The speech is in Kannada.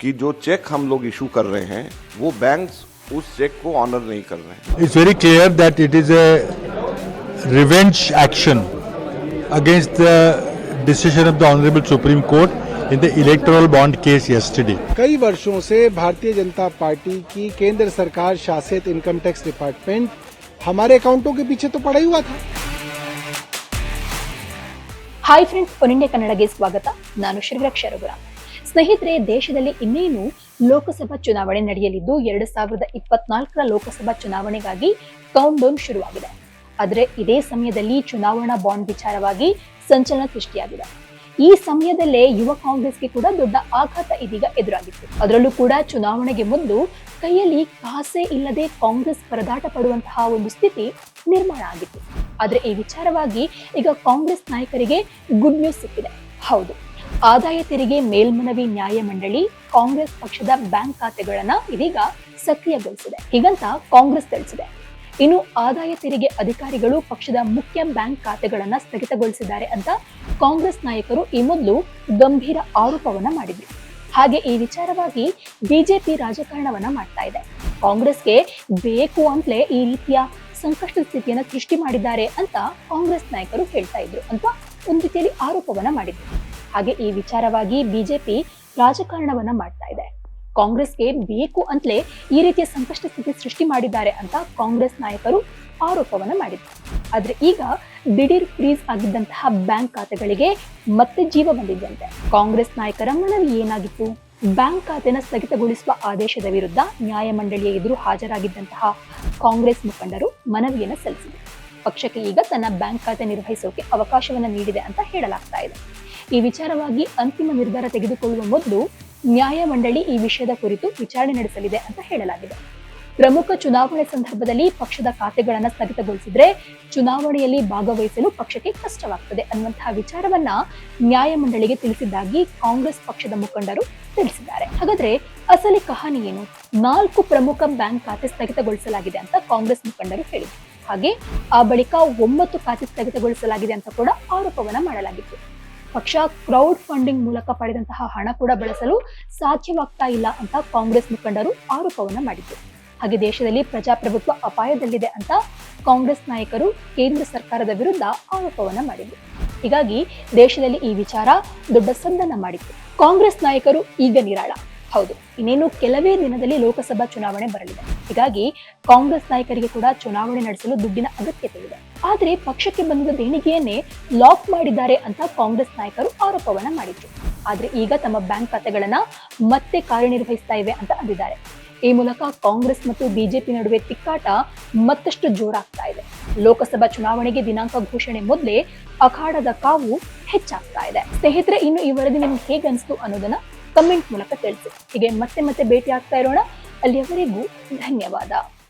कि जो चेक हम लोग इशू कर रहे हैं वो बैंक्स उस चेक को ऑनर नहीं कर रहे हैं It's very clear that it is a revenge action against the decision of the Honorable Supreme Court in the electoral bond case yesterday. कई वर्षों से भारतीय जनता पार्टी की केंद्र सरकार शासित इनकम टैक्स डिपार्टमेंट हमारे अकाउंटों के पीछे तो पड़ा ही हुआ था ಹಾಯ್ ಫ್ರೆಂಡ್ಸ್ ಒನ್ ಇಂಡಿಯಾ ಕನ್ನಡಗೆ ಸ್ವಾಗತ ನಾನು ಶ್ರೀರಕ್ಷ ರಘುರಾಮ್ ಸ್ನೇಹಿತರೆ, ದೇಶದಲ್ಲಿ ಇನ್ನೇನು ಲೋಕಸಭಾ ಚುನಾವಣೆ ನಡೆಯಲಿದ್ದು, ಎರಡು ಸಾವಿರದ ಇಪ್ಪತ್ನಾಲ್ಕರ ಲೋಕಸಭಾ ಚುನಾವಣೆಗಾಗಿ ಕೌಂಟ್ ಡೌನ್ ಶುರುವಾಗಿದೆ. ಆದರೆ ಇದೇ ಸಮಯದಲ್ಲಿ ಚುನಾವಣಾ ಬಾಂಡ್ ವಿಚಾರವಾಗಿ ಸಂಚಲನ ಸೃಷ್ಟಿಯಾಗಿದೆ. ಈ ಸಮಯದಲ್ಲೇ ಯುವ ಕಾಂಗ್ರೆಸ್ಗೆ ಕೂಡ ದೊಡ್ಡ ಆಘಾತ ಇದೀಗ ಎದುರಾಗಿತ್ತು. ಅದರಲ್ಲೂ ಕೂಡ ಚುನಾವಣೆಗೆ ಮುಂದೆ ಕೈಯಲ್ಲಿ ಕಾಸೆ ಇಲ್ಲದೆ ಕಾಂಗ್ರೆಸ್ ಪರದಾಟ ಪಡುವಂತಹ ಒಂದು ಸ್ಥಿತಿ ನಿರ್ಮಾಣ ಆಗಿತ್ತು. ಆದರೆ ಈ ವಿಚಾರವಾಗಿ ಈಗ ಕಾಂಗ್ರೆಸ್ ನಾಯಕರಿಗೆ ಗುಡ್ ನ್ಯೂಸ್ ಸಿಕ್ಕಿದೆ. ಹೌದು. ಆದಾಯ ತೆರಿಗೆ ಮೇಲ್ಮನವಿ ನ್ಯಾಯಮಂಡಳಿ ಕಾಂಗ್ರೆಸ್ ಪಕ್ಷದ ಬ್ಯಾಂಕ್ ಖಾತೆಗಳನ್ನ ಇದೀಗ ಸಕ್ರಿಯಗೊಳಿಸಿದೆ. ಹೀಗಂತ ಕಾಂಗ್ರೆಸ್ ತಿಳಿಸಿದೆ. ಇನ್ನು ಆದಾಯ ತೆರಿಗೆ ಅಧಿಕಾರಿಗಳು ಪಕ್ಷದ ಮುಖ್ಯ ಬ್ಯಾಂಕ್ ಖಾತೆಗಳನ್ನ ಸ್ಥಗಿತಗೊಳಿಸಿದ್ದಾರೆ ಅಂತ ಕಾಂಗ್ರೆಸ್ ನಾಯಕರು ಈ ಮೊದಲು ಗಂಭೀರ ಆರೋಪವನ್ನ ಮಾಡಿದ್ರು. ಹಾಗೆ ಈ ವಿಚಾರವಾಗಿ ಬಿಜೆಪಿ ರಾಜಕಾರಣವನ್ನ ಮಾಡ್ತಾ ಇದೆ. ಕಾಂಗ್ರೆಸ್ಗೆ ಬೇಕು ಅಂತಲೇ ಈ ರೀತಿಯ ಸಂಕಷ್ಟ ಸ್ಥಿತಿಯನ್ನು ಸೃಷ್ಟಿ ಮಾಡಿದ್ದಾರೆ ಅಂತ ಕಾಂಗ್ರೆಸ್ ನಾಯಕರು ಹೇಳ್ತಾ ಇದ್ರು ಅಂತ ಒಂದು ರೀತಿಯಲ್ಲಿ ಆರೋಪವನ್ನ ಮಾಡಿದ್ರು. ಹಾಗೆ ಈ ವಿಚಾರವಾಗಿ ಬಿಜೆಪಿ ರಾಜಕಾರಣವನ್ನ ಮಾಡ್ತಾ ಇದೆ. ಕಾಂಗ್ರೆಸ್ಗೆ ಬೇಕು ಅಂತಲೇ ಈ ರೀತಿಯ ಸಂಕಷ್ಟ ಸ್ಥಿತಿ ಸೃಷ್ಟಿ ಮಾಡಿದ್ದಾರೆ ಅಂತ ಕಾಂಗ್ರೆಸ್ ನಾಯಕರು ಆರೋಪವನ್ನ ಮಾಡಿದ್ದಾರೆ. ಆದ್ರೆ ಈಗ ದಿಢೀರ್ ಫ್ರೀಸ್ ಆಗಿದ್ದಂತಹ ಬ್ಯಾಂಕ್ ಖಾತೆಗಳಿಗೆ ಮತ್ತೆ ಜೀವ ಬಂದಿದ್ದಂತೆ ಕಾಂಗ್ರೆಸ್ ನಾಯಕರ ಮನವಿ ಏನಾಗಿತ್ತು? ಬ್ಯಾಂಕ್ ಖಾತೆನ ಸ್ಥಗಿತಗೊಳಿಸುವ ಆದೇಶದ ವಿರುದ್ಧ ನ್ಯಾಯಮಂಡಳಿಯ ಎದುರು ಹಾಜರಾಗಿದ್ದಂತಹ ಕಾಂಗ್ರೆಸ್ ಮುಖಂಡರು ಮನವಿಯನ್ನು ಸಲ್ಲಿಸಿದರು. ಪಕ್ಷಕ್ಕೆ ಈಗ ತನ್ನ ಬ್ಯಾಂಕ್ ಖಾತೆ ನಿರ್ವಹಿಸೋಕೆ ಅವಕಾಶವನ್ನ ನೀಡಿದೆ ಅಂತ ಹೇಳಲಾಗ್ತಾ ಇದೆ. ಈ ವಿಚಾರವಾಗಿ ಅಂತಿಮ ನಿರ್ಧಾರ ತೆಗೆದುಕೊಳ್ಳುವ ಮೊದಲು ನ್ಯಾಯಮಂಡಳಿ ಈ ವಿಷಯದ ಕುರಿತು ವಿಚಾರಣೆ ನಡೆಸಲಿದೆ ಅಂತ ಹೇಳಲಾಗಿದೆ. ಪ್ರಮುಖ ಚುನಾವಣೆ ಸಂದರ್ಭದಲ್ಲಿ ಪಕ್ಷದ ಖಾತೆಗಳನ್ನು ಸ್ಥಗಿತಗೊಳಿಸಿದ್ರೆ ಚುನಾವಣೆಯಲ್ಲಿ ಭಾಗವಹಿಸಲು ಪಕ್ಷಕ್ಕೆ ಕಷ್ಟವಾಗ್ತದೆ ಅನ್ನುವಂತಹ ವಿಚಾರವನ್ನ ನ್ಯಾಯಮಂಡಳಿಗೆ ತಿಳಿಸಿದ್ದಾಗಿ ಕಾಂಗ್ರೆಸ್ ಪಕ್ಷದ ಮುಖಂಡರು ತಿಳಿಸಿದ್ದಾರೆ. ಹಾಗಾದ್ರೆ ಅಸಲಿ ಕಹಾನಿ ಏನು? ನಾಲ್ಕು ಪ್ರಮುಖ ಬ್ಯಾಂಕ್ ಖಾತೆ ಸ್ಥಗಿತಗೊಳಿಸಲಾಗಿದೆ ಅಂತ ಕಾಂಗ್ರೆಸ್ ಮುಖಂಡರು ಹೇಳಿದರು. ಹಾಗೆ ಆ ಬಳಿಕ ಒಂಬತ್ತು ಖಾತೆ ಸ್ಥಗಿತಗೊಳಿಸಲಾಗಿದೆ ಅಂತ ಕೂಡ ಆರೋಪವನ್ನ ಮಾಡಲಾಗಿತ್ತು. ಪಕ್ಷ ಕ್ರೌಡ್ ಫಂಡಿಂಗ್ ಮೂಲಕ ಪಡೆದಂತಹ ಹಣ ಕೂಡ ಬಳಸಲು ಸಾಧ್ಯವಾಗ್ತಾ ಇಲ್ಲ ಅಂತ ಕಾಂಗ್ರೆಸ್ ಮುಖಂಡರು ಆರೋಪವನ್ನ ಮಾಡಿದ್ರು. ಹಾಗೆ ದೇಶದಲ್ಲಿ ಪ್ರಜಾಪ್ರಭುತ್ವ ಅಪಾಯದಲ್ಲಿದೆ ಅಂತ ಕಾಂಗ್ರೆಸ್ ನಾಯಕರು ಕೇಂದ್ರ ಸರ್ಕಾರದ ವಿರುದ್ಧ ಆರೋಪವನ್ನ ಮಾಡಿದ್ರು. ಹೀಗಾಗಿ ದೇಶದಲ್ಲಿ ಈ ವಿಚಾರ ದೊಡ್ಡ ಸಂದನ ಮಾಡಿತ್ತು. ಕಾಂಗ್ರೆಸ್ ನಾಯಕರು ಈಗ ನಿರಾಳ. ಹೌದು, ಇನ್ನೇನು ಕೆಲವೇ ದಿನದಲ್ಲಿ ಲೋಕಸಭಾ ಚುನಾವಣೆ ಬರಲಿದೆ. ಹೀಗಾಗಿ ಕಾಂಗ್ರೆಸ್ ನಾಯಕರಿಗೆ ಕೂಡ ಚುನಾವಣೆ ನಡೆಸಲು ದುಡ್ಡಿನ ಅಗತ್ಯತೆ ಇದೆ ಆದರೆ ಪಕ್ಷಕ್ಕೆ ಬಂದ ದೇಣಿಗೆಯನ್ನೇ ಲಾಕ್ ಮಾಡಿದ್ದಾರೆ ಅಂತ ಕಾಂಗ್ರೆಸ್ ನಾಯಕರು ಆರೋಪವನ್ನ ಮಾಡಿದ್ರು. ಆದ್ರೆ ಈಗ ತಮ್ಮ ಬ್ಯಾಂಕ್ ಖಾತೆಗಳನ್ನ ಮತ್ತೆ ಕಾರ್ಯನಿರ್ವಹಿಸ್ತಾ ಇವೆ ಅಂತ ಅಂದಿದ್ದಾರೆ. ಈ ಮೂಲಕ ಕಾಂಗ್ರೆಸ್ ಮತ್ತು ಬಿಜೆಪಿ ನಡುವೆ ತಿಕ್ಕಾಟ ಮತ್ತಷ್ಟು ಜೋರಾಗ್ತಾ ಇದೆ. ಲೋಕಸಭಾ ಚುನಾವಣೆಗೆ ದಿನಾಂಕ ಘೋಷಣೆ ಮೊದಲೇ ಅಖಾಡದ ಕಾವು ಹೆಚ್ಚಾಗ್ತಾ ಇದೆ. ಸ್ನೇಹಿತರೆ, ಇನ್ನು ಈ ವರದಿ ನಿಮ್ಗೆ ಹೇಗೆ ಅನ್ನೋದನ್ನ ಕಮೆಂಟ್ ಮೂಲಕ ತಿಳಿಸಿ. ಹೀಗೆ ಮತ್ತೆ ಮತ್ತೆ ಭೇಟಿ ಆಗ್ತಾ ಇರೋಣ. ಅಲ್ಲಿಯವರೆಗೂ ಧನ್ಯವಾದ.